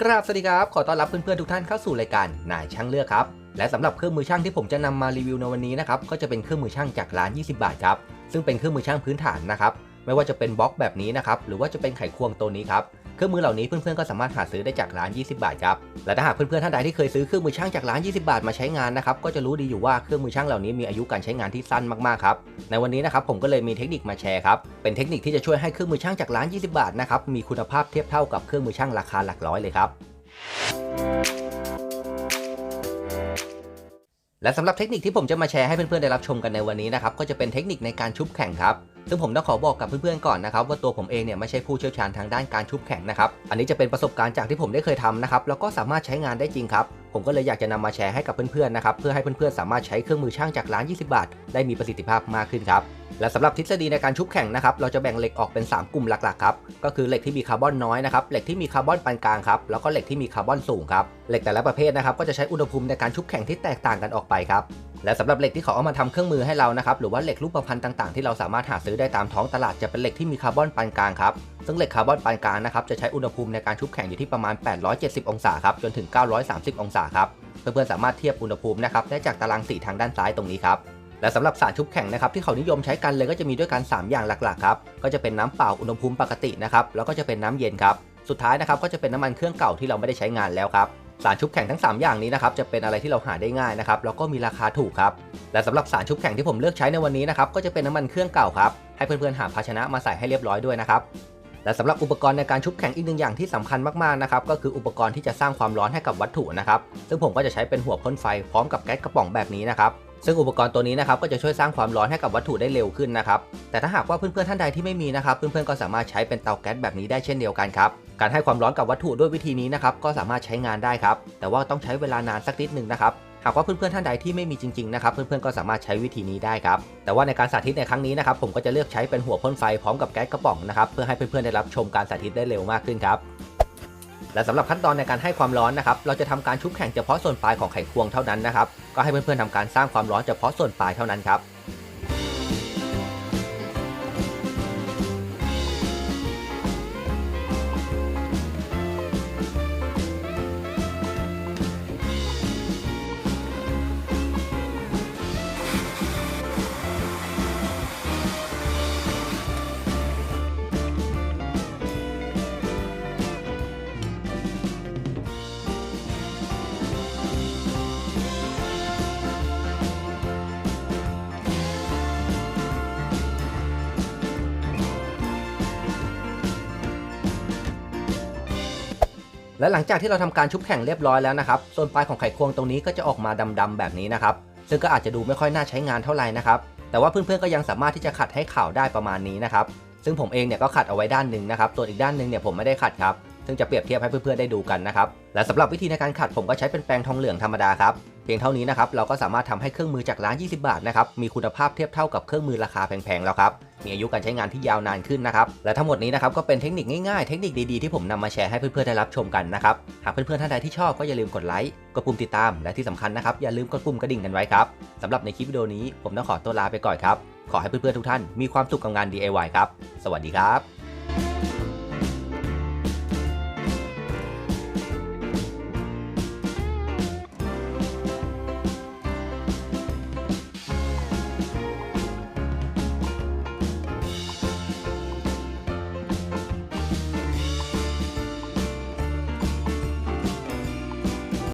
กราบสวัสดีครับ ขอต้อนรับเพื่อนๆทุกท่านเข้าสู่รายการนายช่างเลือกครับ และสำหรับเครื่องมือช่างที่ผมจะนำมารีวิวในวันนี้นะครับ ก็จะเป็นเครื่องมือช่างจากร้าน 20 บาทครับ ซึ่งเป็นเครื่องมือช่างพื้นฐานนะครับ ไม่ว่าจะเป็นบล็อกแบบนี้นะครับ หรือว่าจะเป็นไขควงตัวนี้ครับ รื่องมือเหล่านี้เพื่อนๆก็สามารถหาซื้อได้จากร้าน 20 บาทครับ และถ้าหากเพื่อนๆท่านใดที่เคยซื้อเครื่องมือช่างจากร้าน 20 บาทมาใช้งานนะครับ ก็จะรู้ดีอยู่ว่าเครื่องมือช่างเหล่านี้มีอายุการใช้งานที่สั้นมากๆครับ ในวันนี้นะครับผมก็เลยมีเทคนิคมาแชร์ครับ เป็นเทคนิคที่จะช่วยให้เครื่องมือช่างจากร้าน 20 บาทนะครับ มีคุณภาพเทียบเท่ากับเครื่องมือช่างราคาหลักร้อยเลยครับและสำหรับเทคนิคที่ผมจะมาแชร์ให้เพื่อนๆได้รับชมกันในวันนี้นะครับก็จะเป็นเทคนิคในการชุบแข่งครับ ซึ่งผมต้องขอบอกกับเพื่อนๆก่อนนะครับว่าตัวผมเองเนี่ยไม่ใช่ผู้เชี่ยวชาญทางด้านการชุบแข่งนะครับ อันนี้จะเป็นประสบการณ์จากที่ผมได้เคยทำนะครับแล้วก็สามารถใช้งานได้จริงครับ ผมก็เลยอยากจะนำมาแชร์ให้กับเพื่อนๆนะครับเพื่อให้เพื่อนๆสามารถใช้เครื่องมือช่างจากร้าน 20 บาท ได้มีประสิทธิภาพมากขึ้นครับและสำหรับทฤษฎีในการชุบแข่งนะครับ เราจะแบ่งเหล็กออกเป็น 3 กลุ่มหลักๆครับ ก็คือเหล็กที่มีคาร์บอนน้อยนะครับ เหล็กที่มีคาร์บอนปานกลางครับ แล้วก็เหล็กที่มีคาร์บอนสูงครับ เหล็กแต่ละประเภทนะครับ ก็จะใช้อุณหภูมิในการชุบแข่งที่แตกต่างกันออกไปครับ และสำหรับเหล็กที่เขาเอามาทำเครื่องมือให้เรานะครับหรือว่าเหล็กรูปพรรณต่างๆ ที่เราสามารถหาซื้อได้ตามท้องตลาดจะเป็นเหล็กที่มีคาร์บอนปานกลางครับซึ่งเหล็กคาร์บอนปานกลางนะครับจะใช้อุณหภูมิในการชุบแข่งอยู่ที่ประมาณ 870 องศาครับจนถึง 930 องศาครับเพื่อนๆสามารถเทียบอุณหภูมินะครับได้จากตารางสีทางด้านซ้ายตรงนี้ครับและสำหรับสารชุบแข็งนะครับที่เขานิยมใช้กันเลยก็จะมีด้วยกัน 3 อย่างหลักๆครับก็จะเป็นน้ำเปล่าอุณหภูมิปกตินะครับแล้วก็จะเป็นน้ำเย็นครับสุดท้ายนะครับก็จะเป็นน้ำมันเครื่องเก่าที่เราไม่ได้ใช้งานแล้วครับ สารชุบแข็งทั้ง 3 อย่างนี้นะครับจะเป็นอะไรที่เราหาได้ง่ายนะครับแล้วก็มีราคาถูกครับและสำหรับสารชุบแข็งที่ผมเลือกใช้ในวันนี้นะครับก็จะเป็นน้ำมันเครื่องเก่าครับให้เพื่อนๆหาภาชนะมาใส่ให้เรียบร้อยด้วยนะครับและสำหรับอุปกรณ์ในการชุบแข็งอีกหนึ่งอย่างที่สำคัญมากๆนะครับก็คืออุปกรณ์ที่จะสร้างความร้อนให้กับวัตถุนะครับซึ่งผมก็จะใช้เป็นหัวพ่นไฟพร้อมกับแก๊สกระป๋องแบบนี้นะครับ ซึ่งอุปกรณ์ตัวนี้นะครับก็จะช่วยสร้างความร้อนให้กับวัตถุได้เร็วขึ้นนะครับ แต่ถ้าหากว่าเพื่อนๆท่านใดที่ไม่มีนะครับ เพื่อนๆก็สามารถใช้เป็นเตาแก๊สแบบนี้ได้เช่นเดียวกันครับ การให้ความร้อนกับวัตถุด้วยวิธีนี้นะครับก็สามารถใช้งานได้ครับ แต่ว่าต้องใช้เวลานานสักนิดหนึ่งนะครับหากว่าเพื่อนๆท่านใดที่ไม่มีจริงๆนะครับเพื่อนๆก็สามารถใช้วิธีนี้ได้ครับแต่ว่าในการสาธิตในครั้งนี้นะครับผมก็จะเลือกใช้เป็นหัวพ่นไฟพร้อมกับแก๊สกระป๋องนะครับเพื่อให้เพื่อนๆได้รับชมการสาธิตได้เร็วมากขึ้นครับ และสำหรับขั้นตอนในการให้ความร้อนนะครับ เราจะทำการชุบแข็งเฉพาะส่วนปลายของไขควงเท่านั้นนะครับ ก็ให้เพื่อนๆทำการสร้างความร้อนเฉพาะส่วนปลายเท่านั้นครับ และหลังจากที่เราทำการชุบแข่งเรียบร้อยแล้วนะครับส่วนปลายของไขควงตรงนี้ก็จะออกมาดำๆแบบนี้นะครับซึ่งก็อาจจะดูไม่ค่อยน่าใช้งานเท่าไหร่นะครับแต่ว่าเพื่อนๆก็ยังสามารถที่จะขัดให้ข่าวได้ประมาณนี้นะครับซึ่งผมเองเนี่ยก็ขัดเอาไว้ด้านหนึ่งนะครับส่วนอีกด้านหนึ่งเนี่ยผมไม่ได้ขัดครับ ซึ่งจะเปรียบเทียบให้เพื่อนๆได้ดูกันนะครับ และสำหรับวิธีในการขัดผมก็ใช้เป็นแปรงทองเหลืองธรรมดาครับ เพียงเท่านี้นะครับเราก็สามารถทำให้เครื่องมือจากร้าน 20 บาทนะครับมีคุณภาพเทียบเท่ากับเครื่องมือราคาแพงๆแล้วครับมีอายุการใช้งานที่ยาวนานขึ้นนะครับ และทั้งหมดนี้นะครับก็เป็นเทคนิคง่ายๆ เทคนิคดีๆที่ผมนำมาแชร์ให้เพื่อนๆได้รับชมกันนะครับ หากเพื่อนๆท่านใดที่ชอบก็อย่าลืมกดไลค์ กดปุ่มติดตาม และที่สำคัญนะครับอย่าลืมกดปุ่มกระดิ่งกันไว้ครับสำหรับในคลิปวิดีโอนี้ผมต้องขอตัวลาไปก่อนครับ ขอให้เพื่อนๆทุกท่านมีความสุขกับงาน DIY ครับ สวัสดีครับ